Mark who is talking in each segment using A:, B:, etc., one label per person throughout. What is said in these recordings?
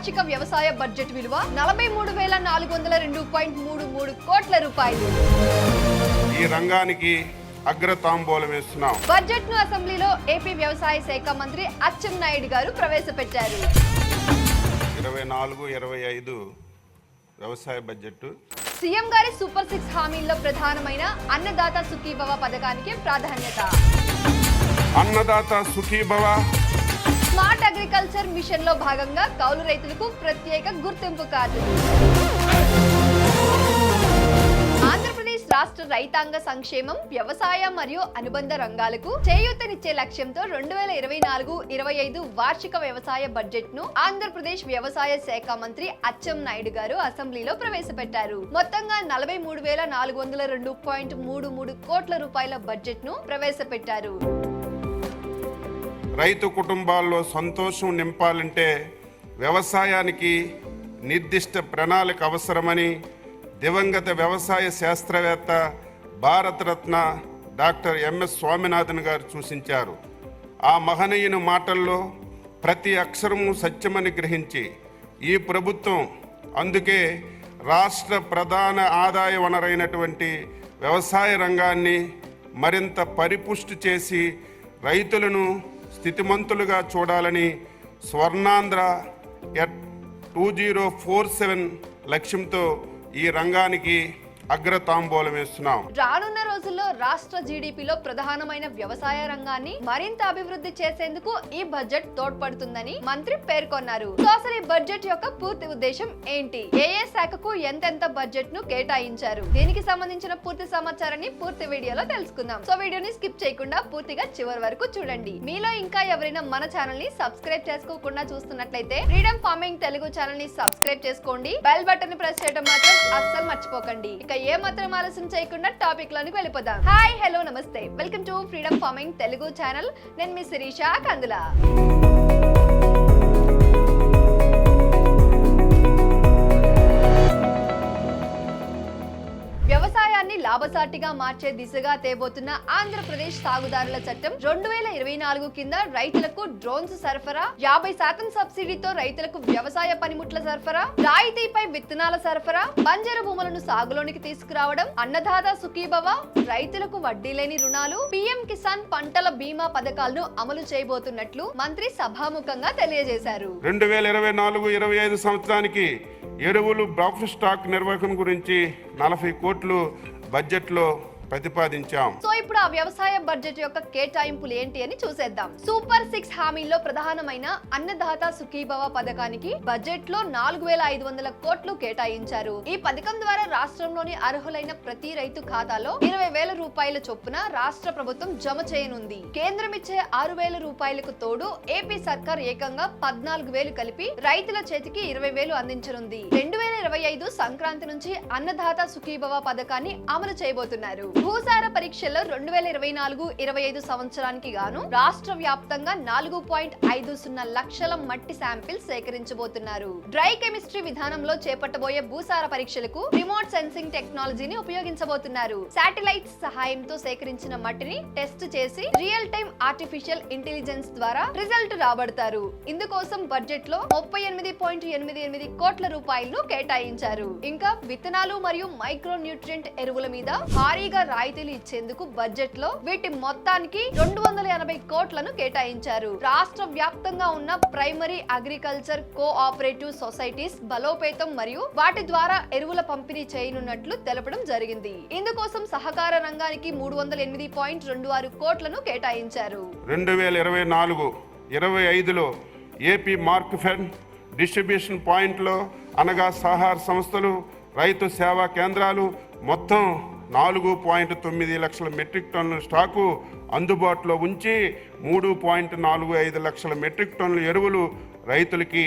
A: వార్షిక వ్యవసాయ బడ్జెట్ విలువ నలభై మూడు వేల నాలుగు వందల రెండు పాయింట్ మూడు మూడు కోట్ల రూపాయలు.
B: ఈ రంగానికి అగ్రతాంబూలం
A: బడ్జెట్ను అసెంబ్లీలో ఏపీ వ్యవసాయ శాఖ మంత్రి అచ్చెం నాయుడు గారు ప్రవేశపెట్టారు.
B: ఇరవై నాలుగు ఇరవై ఐదు వ్యవసాయ బడ్జెట్
A: సీఎం గారి సూపర్ సిక్స్ హామీల్లో ప్రధానమైన అన్నదాత సుఖీభవ పథకానికి ప్రాధాన్యత.
B: అన్నదాత సుఖీభవ
A: స్మార్ట్ అగ్రికల్చర్ మిషన్లో భాగంగా కౌలు రైతులకు ప్రత్యేక గుర్తింపు కార్డు. ఆంధ్రప్రదేశ్ రాష్ట్ర రైతాంగ సంక్షేమం వ్యవసాయ మరియు అనుబంధ రంగాలకు చేయూతనిచ్చే లక్ష్యంతో రెండు వేల ఇరవై నాలుగు ఇరవై ఐదు వార్షిక వ్యవసాయ బడ్జెట్ను ఆంధ్రప్రదేశ్ వ్యవసాయ శాఖ మంత్రి అచ్చెం నాయుడు గారు అసెంబ్లీలో ప్రవేశపెట్టారు. మొత్తంగా నలభై మూడు వేల నాలుగు వందల రెండు పాయింట్ మూడు మూడు కోట్ల రూపాయల బడ్జెట్ను ప్రవేశపెట్టారు.
B: రైతు కుటుంబాల్లో సంతోషం నింపాలంటే వ్యవసాయానికి నిర్దిష్ట ప్రణాళిక అవసరమని దివంగత వ్యవసాయ శాస్త్రవేత్త భారతరత్న డాక్టర్ ఎంఎస్ స్వామినాథన్ గారు సూచించారు. ఆ మహనీయుని మాటల్లో ప్రతి అక్షరము సత్యమని గ్రహించి ఈ ప్రభుత్వం అందుకే రాష్ట్ర ప్రధాన ఆదాయ వనరైనటువంటి వ్యవసాయ రంగాన్ని మరింత పరిపుష్టి చేసి రైతులను స్థితిమంతులుగా చూడాలని Swarnandhra at two zero four seven లక్ష్యంతో ఈ రంగానికి అగ్రతాంబూలం వేస్తున్నాం.
A: రానున్న రోజుల్లో రాష్ట్ర జీడిపిలో ప్రధానమైన వ్యవసాయ రంగాన్ని మరింత అభివృద్ధి చేసేందుకు ఈ బడ్జెట్ తోడ్పడుతుందని మంత్రి పేర్కొన్నారు. అసలు ఈ బడ్జెట్ యొక్క పూర్తి ఉద్దేశం ఏంటి? ఏ ఏ శాఖకు ఎంతెంత బడ్జెట్ను కేటాయించారు? దీనికి సంబంధించిన పూర్తి సమాచారాన్ని పూర్తి వీడియోలో తెలుసుకుందాం. సో వీడియోని స్కిప్ చేయకుండా పూర్తిగా చివరి వరకు చూడండి. మీలో ఇంకా ఎవరైనా మన ఛానల్ని సబ్స్క్రైబ్ చేసుకోకుండా చూస్తున్నట్లయితే ఫ్రీడమ్ ఫార్మింగ్ తెలుగు ఛానల్ని సబ్స్క్రైబ్ చేసుకోండి. బెల్ బటన్ ప్రెస్ చేయడం మాత్రం అస్సలు మర్చిపోకండి. ఇక ఏ మాత్రం ఆలస్యం చేయకుండా టాపిక్ లోనికి వెళ్ళిపోదాం. హాయ్ హలో నమస్తే. Welcome to freedom farming Telugu channel. నేను మీ శిరీష కందుల. లాభసాటిగా మార్చే దిశగా తేబోతున్న ఆంధ్రప్రదేశ్ సాగుదారుల చట్టం రెండు వేల ఇరవై నాలుగు కింద రైతులకు డ్రోన్స్ సరఫరా యాభై శాతం సబ్సిడీతో రైతులకు వ్యవసాయ పనిముట్ల సరఫరా రాయితీపై విత్తనాల సరఫరా బంజరు భూములను సాగులోనికి తీసుకురావడం అన్నదాత సుఖీభవ రైతులకు వడ్డీ లేని రుణాలు పీఎం కిసాన్ పంటల బీమా పథకాలను అమలు చేయబోతున్నట్లు మంత్రి సభాముఖంగా తెలియజేశారు.
B: రెండు వేల ఇరవై నాలుగు ఇరవై ఐదు సంవత్సరానికి ఎరువులు బ్రాఫ్ స్టాక్ నిర్వహణ గురించి నలభై కోట్లు బడ్జెట్లో ప్రతిపాదించాం.
A: సో ఇప్పుడు ఆ వ్యవసాయ బడ్జెట్ యొక్క కేటాయింపులు ఏంటి అని చూసేద్దాం. సూపర్ సిక్స్ హామీల్లో ప్రధానమైన అన్నదాత సుఖీభవ పథకానికి బడ్జెట్లో నాలుగు వేల ఐదు వందల కోట్లు కేటాయించారు. ఈ పథకం ద్వారా రాష్ట్రంలోని అర్హులైన ప్రతి రైతు ఖాతాలో ఇరవై వేల రూపాయల చొప్పున రాష్ట్ర ప్రభుత్వం జమ చేయనుంది. కేంద్రం ఇచ్చే ఆరు వేల రూపాయలకు తోడు ఏపీ సర్కార్ ఏకంగా పద్నాలుగు వేలు కలిపి రైతుల చేతికి ఇరవై వేలు అందించనుంది. రెండు వేల ఇరవై ఐదు సంక్రాంతి నుంచి అన్నదాత సుఖీభవ పథకాన్ని అమలు చేయబోతున్నారు. భూసార పరీక్షల్లో రెండు వేల ఇరవై నాలుగు ఇరవై ఐదు సంవత్సరానికి గాను రాష్ట్ర వ్యాప్తంగా నాలుగు పాయింట్ ఐదు సున్నా లక్షల మట్టి శాంపిల్స్ సేకరించబోతున్నారు. డ్రై కెమిస్ట్రీ విధానంలో చేపట్టబోయే భూసార పరీక్షలకు రిమోట్ సెన్సింగ్ టెక్నాలజీని ఉపయోగించబోతున్నారు. శాటిలైట్ సహాయంతో సేకరించిన మట్టిని టెస్ట్ చేసి రియల్ టైం ఆర్టిఫిషియల్ ఇంటెలిజెన్స్ ద్వారా రిజల్ట్ రాబడతారు. ఇందుకోసం బడ్జెట్లో ముప్పై ఎనిమిది పాయింట్ ఎనిమిది ఎనిమిది కోట్ల రూపాయలను కేటాయించారు. ఇంకా విత్తనాలు మరియు మైక్రో న్యూట్రియంట్ ఎరువుల మీద భారీగా రాయితీలు ఇచ్చేందుకు బడ్జెట్లో వీటి మొత్తానికి రెండు వందల ఎనభై కోట్లను కేటాయించారు. రాష్ట్ర వ్యాప్తంగా ఉన్న ప్రైమరీ అగ్రికల్చర్ కోఆపరేటివ్ సొసైటీస్ బలోపేతం మరియు వాటి ద్వారా ఎరువుల పంపిణీ చేయనున్నట్లు తెలపడం జరిగింది. ఇందుకోసం సహకార రంగానికి మూడు వందల ఎనిమిది పాయింట్ రెండు ఆరు కోట్లను కేటాయించారు.
B: రెండు వేల ఇరవై నాలుగు ఇరవై ఐదులో ఏపీ మార్క్ ఫెన్ డిస్ట్రిబ్యూషన్ పాయింట్లో అనగా సహార సంస్థలు రైతు సేవా కేంద్రాలు మొత్తం నాలుగు పాయింట్ తొమ్మిది లక్షల మెట్రిక్ టన్నుల స్టాకు అందుబాటులో ఉంచి మూడు పాయింట్ నాలుగు ఐదు లక్షల మెట్రిక్ టన్నుల ఎరువులు రైతులకి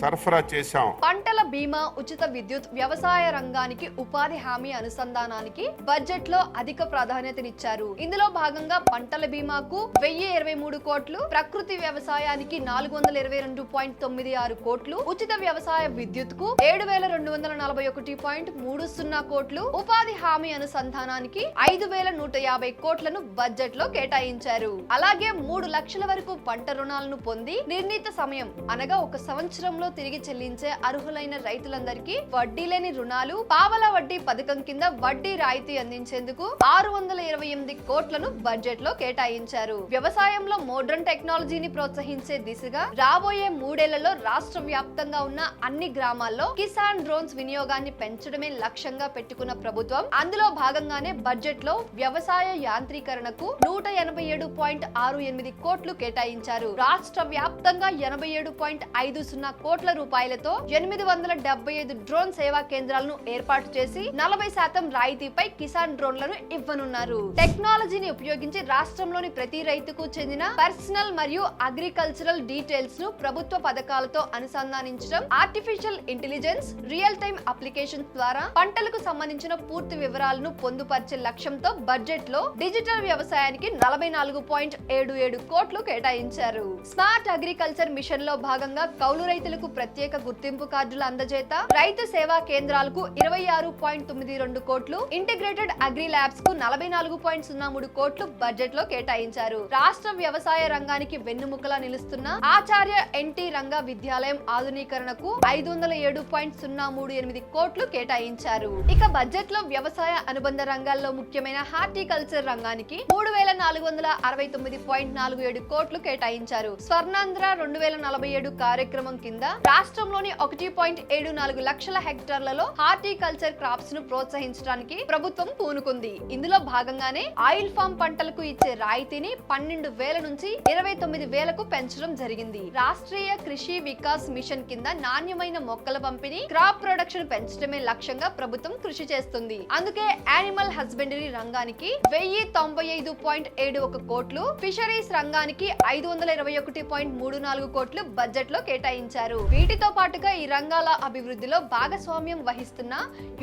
B: సరఫరా చేశాం.
A: పంటల బీమా ఉచిత విద్యుత్ వ్యవసాయ రంగానికి ఉపాధి హామీ అనుసంధానానికి బడ్జెట్లో అధిక ప్రాధాన్యతనిచ్చారు. ఇందులో భాగంగా పంటల బీమాకు వెయ్యి ఇరవై మూడు కోట్లు ప్రకృతి వ్యవసాయానికి నాలుగు వందల ఇరవై రెండు పాయింట్ తొమ్మిది ఆరు కోట్లు ఉచిత వ్యవసాయ విద్యుత్కు ఏడు వేల రెండు వందల నలభై ఒకటి పాయింట్ మూడు సున్నా కోట్లు ఉపాధి హామీ అనుసంధానానికి ఐదు వేల నూట యాభై కోట్లను బడ్జెట్లో కేటాయించారు. అలాగే మూడు లక్షల వరకు పంట రుణాలను పొంది నిర్ణీత సమయం అనగా అనగా ఒక సంవత్సరంలో తిరిగి చెల్లించే అర్హులైన రైతులందరికీ వడ్డీ లేని రుణాలు పావల వడ్డీ పథకం కింద వడ్డీ రాయితీ అందించేందుకు ఆరు వందల ఇరవై ఎనిమిది కోట్లను బడ్జెట్లో కేటాయించారు. వ్యవసాయంలో మోడ్రన్ టెక్నాలజీని ప్రోత్సహించే దిశగా రాబోయే మూడేళ్ళలో రాష్ట్ర వ్యాప్తంగా ఉన్న అన్ని గ్రామాల్లో కిసాన్ డ్రోన్స్ వినియోగాన్ని పెంచడమే లక్ష్యంగా పెట్టుకున్న ప్రభుత్వం అందులో భాగంగానే బడ్జెట్లో వ్యవసాయ యాంత్రీకరణకు నూట ఎనభై ఏడు పాయింట్ ఆరు ఎనిమిది కోట్లు కేటాయించారు. రాష్ట్ర వ్యాప్తంగా ఎనభై ఏడు పాయింట్ ఐదు సున్నా కోట్ల రూపాయలతో ఎనిమిది వందల డెబ్బై ఐదు డ్రోన్ సేవా కేంద్రాలను ఏర్పాటు చేసి నలభై శాతం రాయితీపై కిసాన్ డ్రోన్లను ఇవ్వనున్నారు. టెక్నాలజీని ఉపయోగించి రాష్ట్రంలోని ప్రతి రైతుకు చెందిన పర్సనల్ మరియు అగ్రికల్చరల్ డీటెయిల్స్ను ప్రభుత్వ పథకాలతో అనుసంధానించడం artificial intelligence real time applications ద్వారా పంటలకు సంబంధించిన పూర్తి వివరాలను పొందుపరిచే లక్ష్యంతో బడ్జెట్లో డిజిటల్ వ్యవసాయానికి నలభై నాలుగు పాయింట్ ఏడు ఏడు కోట్లు కేటాయించారు. స్మార్ట్ అగ్రికల్చర్ మిషన్లో భాగంగా కౌలు రైతులకు ప్రత్యేక గుర్తింపు కార్డుల అందజేత. రైతు సేవా కేంద్రాలకు ఇరవై ఆరు పాయింట్ తొమ్మిది రెండు కోట్లు ఇంటిగ్రేటెడ్ అగ్రి ల్యాబ్స్కు నలభై నాలుగు పాయింట్ సున్నా మూడు కోట్లు బడ్జెట్లో కేటాయించారు. రాష్ట్ర వ్యవసాయ రంగానికి వెన్నుముకలా నిలుస్తున్న ఆచార్య ఎన్టీ రంగ విద్యాలయం ఆధునీకరణకు ఐదు వందల ఏడు పాయింట్ సున్నా మూడు ఎనిమిది కోట్లు కేటాయించారు. ఇక బడ్జెట్లో వ్యవసాయ అనుబంధ రంగాల్లో ముఖ్యమైన హార్టికల్చర్ రంగానికి మూడు వేల నాలుగు వందల అరవై తొమ్మిది పాయింట్ నాలుగు ఏడు కోట్లు కేటాయించారు. స్వర్ణాంధ్ర రెండు వేల నలభై ఏడు కార్యక్రమం కింద రాష్ట్రంలోని ఒకటి పాయింట్ ఏడు నాలుగు లక్షల హెక్టార్లలో హార్టికల్చర్ క్రాప్స్ను ప్రోత్సహించడానికి ప్రభుత్వం పూనుకుంది. ఇందులో భాగంగానే ఆయిల్ ఫామ్ పంటలకు ఇచ్చే రాయితీని పన్నెండు వేల నుంచి ఇరవై తొమ్మిది వేలకు పెంచడం జరిగింది. రాష్ట్రీయ కృషి వికాస్ మిషన్ కింద నాణ్యమైన మొక్కల పంపిణీ క్రాప్ ప్రొడక్షన్ పెంచడమే లక్ష్యంగా ప్రభుత్వం కృషి చేస్తుంది. అందుకే యానిమల్ హస్బెండరీ రంగానికి వెయ్యి తొంభై ఐదు పాయింట్ ఏడు ఒక కోట్లు ఫిషరీస్ రంగానికి ఐదు వందల ఇరవై ఒకటి పాయింట్ మూడు నాలుగు కోట్లు బడ్జెట్ లో కేటాయించారు. వీటితో పాటుగా ఈ రంగాల అభివృద్ధిలో భాగస్వామ్యం వహిస్తున్న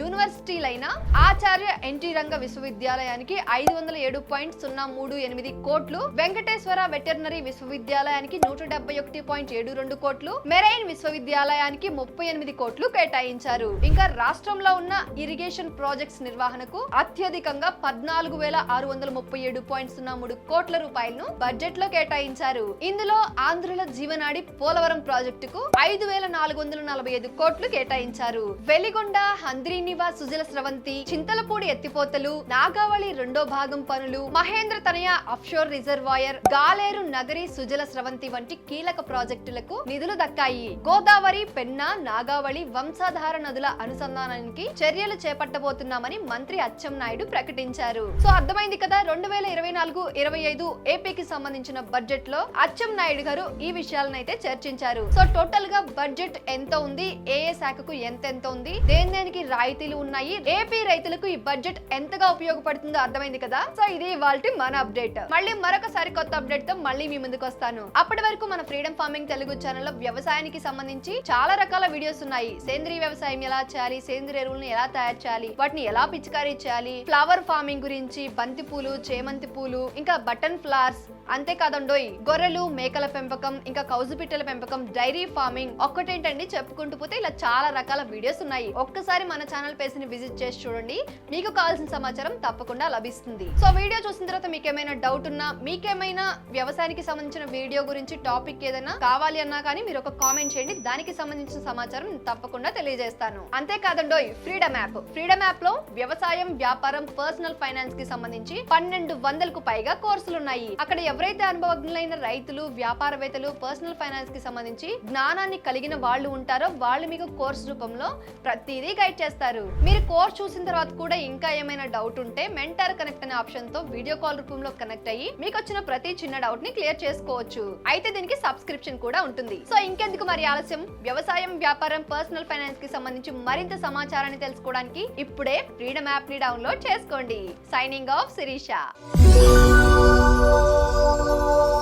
A: యూనివర్సిటీలైన ఆచార్య ఎన్టీ రంగ విశ్వవిద్యాలయానికి ఐదు వందల ఏడు పాయింట్ సున్నా మూడు ఎనిమిది కోట్లు వెంకటేశ్వర వెటర్నరీ విశ్వవిద్యాలయానికి నూట డెబ్బై ఒకటి పాయింట్ ఏడు రెండు కోట్లు మెరైన్ విశ్వవిద్యాలయానికి ముప్పై ఎనిమిది కోట్లు కేటాయించారు. ఇంకా రాష్ట్రంలో ఉన్న ఇరిగేషన్ ప్రాజెక్ట్స్ నిర్వహణకు అత్యధికంగా పద్నాలుగు వేల ఆరు వందల ముప్పై ఏడు పాయింట్ సున్నా మూడు కోట్ల రూపాయలను బడ్జెట్లో కేటాయించారు. ఇందులో ఆంధ్రుల జీవనాడి పోలవరం ప్రాజెక్టుకు ఐదు వేల నాలుగు వందల నలభై ఐదు కోట్లు కేటాయించారు. వెలిగొండ హంద్రీనివా సుజల స్రవంతి చింతలపూడి ఎత్తిపోతలు నాగావళి రెండో భాగం పనులు మహేంద్ర తనయ అఫ్షోర్ రిజర్వాయర్ గాలేరు నగరి సుజల స్రవంతి వంటి కీలక ప్రాజెక్టులకు నిధులు దక్కాయి. గోదావరి పెన్నా నాగావళి వంశాధార నదుల అనుసంధానానికి చర్యలు చేపట్టబోతున్నామని మంత్రి అచ్చెం నాయుడు ప్రకటించారు. సో అర్థమైంది కదా రెండు వేల ఇరవై నాలుగు ఇరవై ఐదు ఏపీకి సంబంధించిన బడ్జెట్లో అచ్చెం నాయుడు గారు ఈ విషయాలను అయితే చర్చించారు సో టోటల్గా బడ్జెట్ ఎంత ఉంది? ఏ ఏ శాఖకు ఎంత ఎంత ఉంది? దేని దేనికి రాయితీలు ఉన్నాయి? ఏపీ రైతులకు ఈ బడ్జెట్ ఎంతగా ఉపయోగపడుతుందో అర్థమైంది కదా? సో ఇది వాళ్ళ మన అప్డేట్ మళ్ళీ మరొకసారి కొత్త అప్డేట్తో మళ్ళీ మీ ముందుకు వస్తాను. అప్పటి వరకు మన ఫ్రీడమ్ ఫార్మింగ్ తెలుగు ఛానల్లో వ్యవసాయానికి సంబంధించి చాలా రకాల వీడియోస్ ఉన్నాయి. సేంద్రీయ వ్యవసాయం ఎలా చేయాలి? సేంద్రియ ఎరువులను ఎలా తయారు చేయాలి? వాటిని ఎలా పిచికారీ చేయాలి? ఫ్లవర్ ఫార్మింగ్ గురించి బంతి పూలు చేమంతి పూలు ఇంకా బటన్ ఫ్లవర్స్ అంతేకాదండోయ్ గొర్రెలు మేకల పెంపకం ఇంకా కౌజు పిట్టల పెంపకం డైరీ ఫార్మింగ్ ఒక్కటేంటండి చెప్పుకుంటూ పోతే ఇలా చాలా రకాల వీడియోస్ ఉన్నాయి. ఒక్కసారి మన ఛానల్ పేజ్ని విజిట్ చేసి చూడండి. మీకు కావాల్సిన సమాచారం తప్పకుండా లభిస్తుంది. సో వీడియో చూసిన తర్వాత మీకు ఏమైనా డౌట్ ఉన్నా మీకేమైనా వ్యవసాయానికి సంబంధించిన వీడియో గురించి టాపిక్ ఏదైనా కావాలి అన్నా కానీ మీరు ఒక కామెంట్ చేయండి. దానికి సంబంధించిన సమాచారం తప్పకుండా తెలియజేస్తాను. అంతేకాదండోయ్ ఫ్రీడమ్ యాప్ ఫ్రీడమ్ యాప్లో వ్యవసాయం వ్యాపారం పర్సనల్ ఫైనాన్స్కి సంబంధించి పన్నెండు వందలకు పైగా కోర్సులు ఉన్నాయి. అక్కడ ఎవరైతే అనుభవజ్ఞులైన రైతులు వ్యాపారవేత్తలు పర్సనల్ ఫైనాన్స్కి సంబంధించి జ్ఞానాన్ని కలిగిన వాళ్ళు ఉంటారో వాళ్ళు మీకు కోర్స్ రూపంలో ప్రతిదీ గైడ్ చేస్తారు. మీరు కోర్స్ చూసిన తర్వాత కూడా ఇంకా ఏమైనా డౌట్ ఉంటే మెంటర్ కనెక్ట్ అనే ఆప్షన్తో వీడియో కాల్ రూపంలో కనెక్ట్ అయ్యి మీకు వచ్చిన ప్రతి చిన్న డౌట్ని క్లియర్ చేసుకోవచ్చు. అయితే దీనికి సబ్స్క్రిప్షన్ కూడా ఉంటుంది. సో ఇంకెందుకు మరి ఆలస్యం? వ్యవసాయం వ్యాపారం పర్సనల్ ఫైనాన్స్కి సంబంధించి మరింత సమాచారాన్ని తెలుసుకోవడానికి ఇప్పుడే ఫ్రీడమ్ యాప్ని డౌన్లోడ్ చేసుకోండి. Signing off Shirisha Oh.